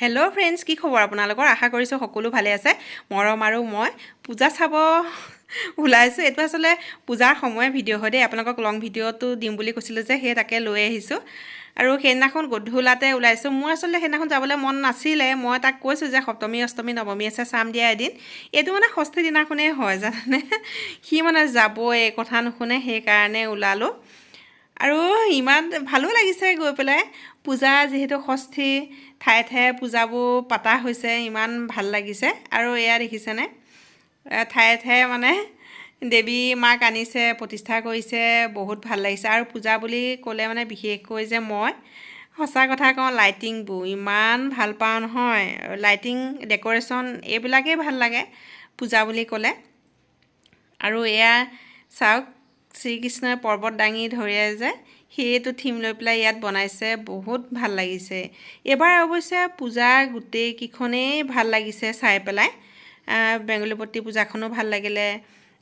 Hello friends কি খবৰ? আপোনালোকৰ আশা কৰিছোঁ সকলো ভালে আছে। মৰম আৰু মই পূজা চাব ওলাইছোঁ। এইটো আচলতে পূজাৰ সময় ভিডিঅ' হয় দেই। আপোনালোকক লং ভিডিঅ'টো দিম বুলি কৈছিলোঁ যে সেই তাকে লৈ আহিছোঁ। আৰু সেইদিনাখন গধূলাতে ওলাইছোঁ। মোৰ আচলতে সেইদিনাখন যাবলৈ মন নাছিলে। মই তাক কৈছোঁ যে সপ্তমী অষ্টমী নৱমী আছে চাম দিয়া এদিন। এইটো মানে ষষ্ঠী দিনাখনেই হয় জানানে? সি মানে যাবই কথা নুশুনে সেইকাৰণে ওলালোঁ। আৰু ইমান ভালো লাগিছে গৈ পেলাই। পূজা যিহেতু ষষ্ঠী ঠায়ে ঠায়ে পূজাবোৰ পতা হৈছে ইমান ভাল লাগিছে। আৰু এয়া দেখিছেনে? ঠায়ে ঠায়ে মানে দেৱী মাক আনিছে প্ৰতিষ্ঠা কৰিছে বহুত ভাল লাগিছে। আৰু পূজা বুলি ক'লে মানে বিশেষকৈ যে মই সঁচা কথা কওঁ লাইটিংবোৰ ইমান ভাল পাওঁ নহয়। লাইটিং ডেক'ৰেশ্যন এইবিলাকেই ভাল লাগে পূজা বুলি ক'লে। আৰু এয়া চাওক শ্ৰীকৃষ্ণই পৰ্বত দাঙি ধৰে যে সেইটো থিম লৈ পেলাই ইয়াত বনাইছে বহুত ভাল লাগিছে। এইবাৰ অৱশ্যে পূজা গোটেইকেইখনেই ভাল লাগিছে চাই পেলাই। আহ, বেংগলীপট্টি পূজাখনো ভাল লাগিলে।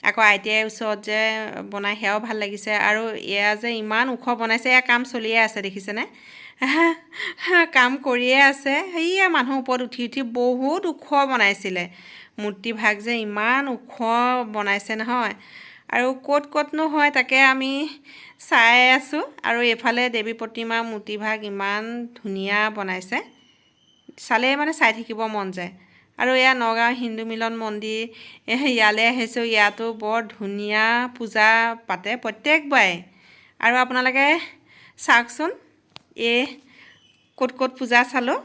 আকৌ আই টি আইৰ ওচৰত যে বনাই সেয়াও ভাল লাগিছে। আৰু এয়া যে ইমান ওখ বনাইছে এয়া কাম চলিয়ে আছে দেখিছেনে? কাম কৰিয়ে আছে। সেয়া মানুহ ওপৰত উঠি উঠি বহুত ওখ বনাইছিলে। মূৰ্তিভাগ যে ইমান ওখ বনাইছে নহয়। আৰু ক'ত ক'তনো হয় তাকে আমি চাই আছোঁ। আৰু এইফালে দেৱী প্ৰতিমা মূৰ্তিভাগ ইমান ধুনীয়া বনাইছে। চালেই মানে চাই থাকিব মন যায়। আৰু এয়া নগাঁও হিন্দু মিলন মন্দিৰ ইয়ালৈ আহিছোঁ। ইয়াতো বৰ ধুনীয়া পূজা পাতে প্ৰত্যেকবাৰে আৰু আপোনালোকে চাওকচোন এই ক'ত ক'ত পূজা চালোঁ।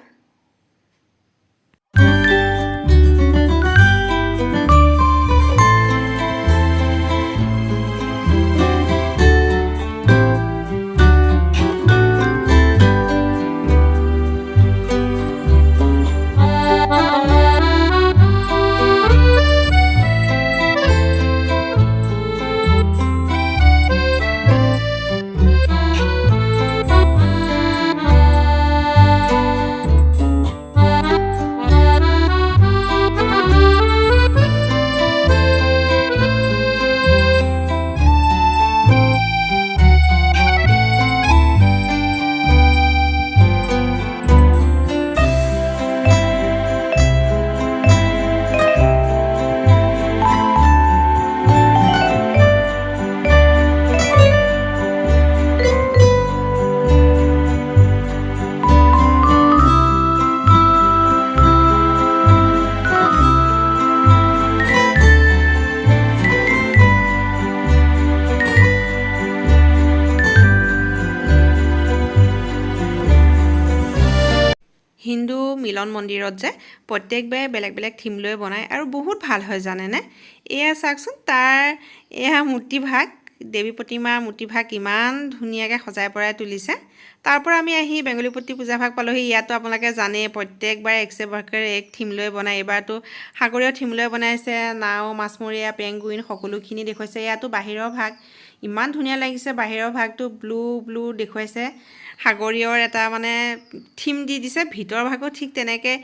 হিন্দু মিলন মন্দিৰত যে প্ৰত্যেকবাৰে বেলেগ বেলেগ থিম লৈ বনায় আৰু বহুত ভাল হয় জানেনে? এয়া চাওকচোন তাৰ এয়া মূৰ্তিভাগ দেৱী প্ৰতিমাৰ মূৰ্তিভাগ ইমান ধুনীয়াকৈ সজাই পৰাই তুলিছে। তাৰ পৰা আমি আহি বেংগলীপট্টি পূজাভাগ পালোহি ইয়াতো আপোনালোকে জানেই প্ৰত্যেকবাৰে এক্সে বাৰ্কেৰ এক থিম লৈ বনায় এইবাৰতো সাগৰীয় থিম লৈ বনাইছে নাও মাছমৰীয়া পেংগুইন সকলোখিনি দেখুৱাইছে ইয়াতো বাহিৰৰ ভাগ। ইমান ধুনীয়া লাগিছে বাহিৰৰ ভাগটো ব্লু ব্লু দেখুৱাইছে। সাগৰীয়ৰ এটা মানে থিম দি দিছে ভিতৰৰ ভাগো ঠিক তেনেকৈ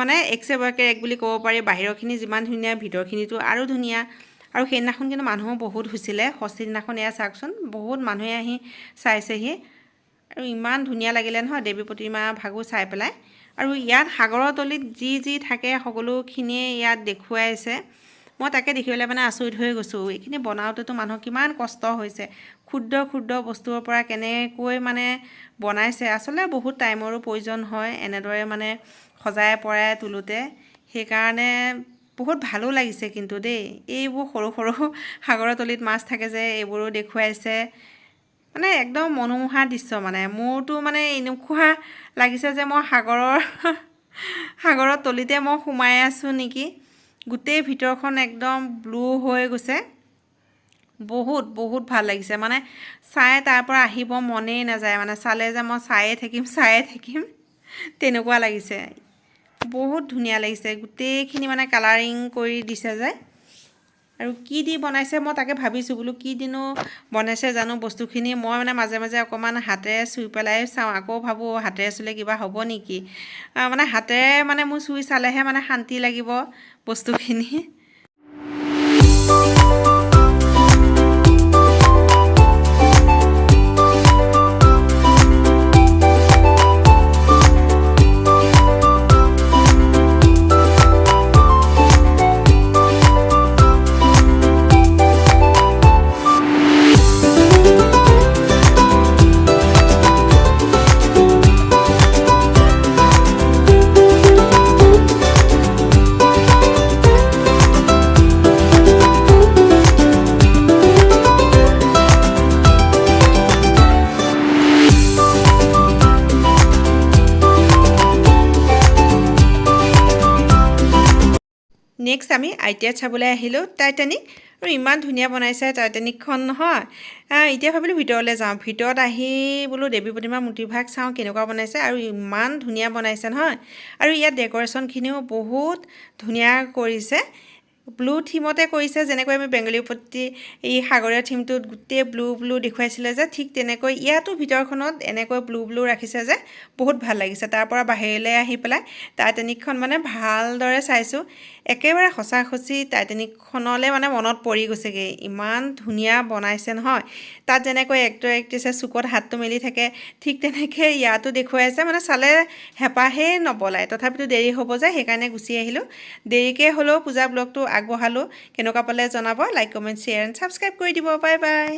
মানে এক্সে বাৰ্কেৰ এক বুলি ক'ব পাৰি। বাহিৰৰখিনি যিমান ধুনীয়া ভিতৰখিনিতো আৰু ধুনীয়া। আৰু সেইদিনাখন কিন্তু মানুহো বহুত হৈছিলে। ষষ্ঠী দিনাখন এয়া চাওকচোন বহুত মানুহে আহি চাইছেহি। আৰু ইমান ধুনীয়া লাগিলে নহয় দেৱী প্ৰতিমা ভাগো চাই পেলাই। আৰু ইয়াত সাগৰৰ তলিত যি যি থাকে সকলোখিনিয়ে ইয়াত দেখুৱাইছে। মই তাকে দেখিবলৈ মানে আচৰিত হৈ গৈছোঁ। এইখিনি বনাওঁতেতো মানুহৰ কিমান কষ্ট হৈছে। ক্ষুদ্ৰ ক্ষুদ্ৰ বস্তুৰ পৰা কেনেকৈ মানে বনাইছে। আচলতে বহুত টাইমৰো প্ৰয়োজন হয় এনেদৰে মানে সজাই পৰাই তোলোতে। সেইকাৰণে বহুত ভালো লাগিছে কিন্তু দেই। এইবোৰ সৰু সৰু সাগৰৰ তলিত মাছ থাকে যে এইবোৰো দেখুৱাইছে। মানে একদম মনোমোহা দৃশ্য মানে। মোৰতো মানে এনেকুৱা লাগিছে যে মই সাগৰৰ সাগৰৰ তলিতে মই সোমাই আছোঁ নেকি। গোটেই ভিতৰখন একদম ব্লু হৈ গৈছে। বহুত বহুত ভাল লাগিছে। মানে চাই তাৰ পৰা আহিব মনেই নাযায়। মানে চালে যে মই চায়ে থাকিম চায়ে থাকিম তেনেকুৱা লাগিছে। বহুত ধুনীয়া লাগিছে। গোটেইখিনি মানে কালাৰিং কৰি দিছে যে। আৰু কি দি বনাইছে মই তাকে ভাবিছোঁ বোলো কি দিনো বনাইছে জানো বস্তুখিনি। মই মানে মাজে মাজে অকণমান হাতেৰে চুই পেলাই চাওঁ আকৌ ভাবোঁ হাতেৰে চুলে কিবা হ'ব নেকি। মানে হাতেৰে মানে মোৰ চুই চালেহে মানে শান্তি লাগিব বস্তুখিনি। নেক্সট আমি আই টি আইত চাবলৈ আহিলোঁ। টাইটানিক আৰু ইমান ধুনীয়া বনাইছে টাইটানিকখন নহয়। এতিয়া ভাবিলোঁ ভিতৰলৈ যাওঁ। ভিতৰত আহি বোলো দেৱী প্ৰতিমাৰ মূৰ্তিভাগ চাওঁ কেনেকুৱা বনাইছে আৰু ইমান ধুনীয়া বনাইছে নহয়। আৰু ইয়াত ডেক'ৰেশ্যনখিনিও বহুত ধুনীয়া কৰিছে। ব্লু থিমতে কৰিছে যেনেকৈ আমি বেংগলী প্ৰতি এই সাগৰীয় থিমটোত গোটেই ব্লু ব্লু দেখুৱাইছিলে যে ঠিক তেনেকৈ ইয়াতো ভিতৰখনত এনেকৈ ব্লু ব্লু ৰাখিছে যে বহুত ভাল লাগিছে। তাৰ পৰা বাহিৰলৈ আহি পেলাই টাইটানিকখন মানে ভালদৰে চাইছোঁ। একেবাৰে সঁচা সঁচি টাইটানিকখনলৈ মানে মনত পৰি গৈছেগৈ। ইমান ধুনীয়া বনাইছে নহয়। তাত যেনেকৈ এক্টৰ এক্ট্ৰেছে চুকত হাতটো মেলি থাকে ঠিক তেনেকৈ ইয়াতো দেখুৱাইছে। মানে চালে হেঁপাহেই নপলায়। তথাপিতো দেৰি হ'ব যে সেইকাৰণে গুচি আহিলোঁ। দেৰিকৈ হ'লেও পূজা ব্লগটো আগবঢ়ালোঁ। কেনেকুৱা পালে জনাব like comment share and subscribe কৰি দিব। Bye bye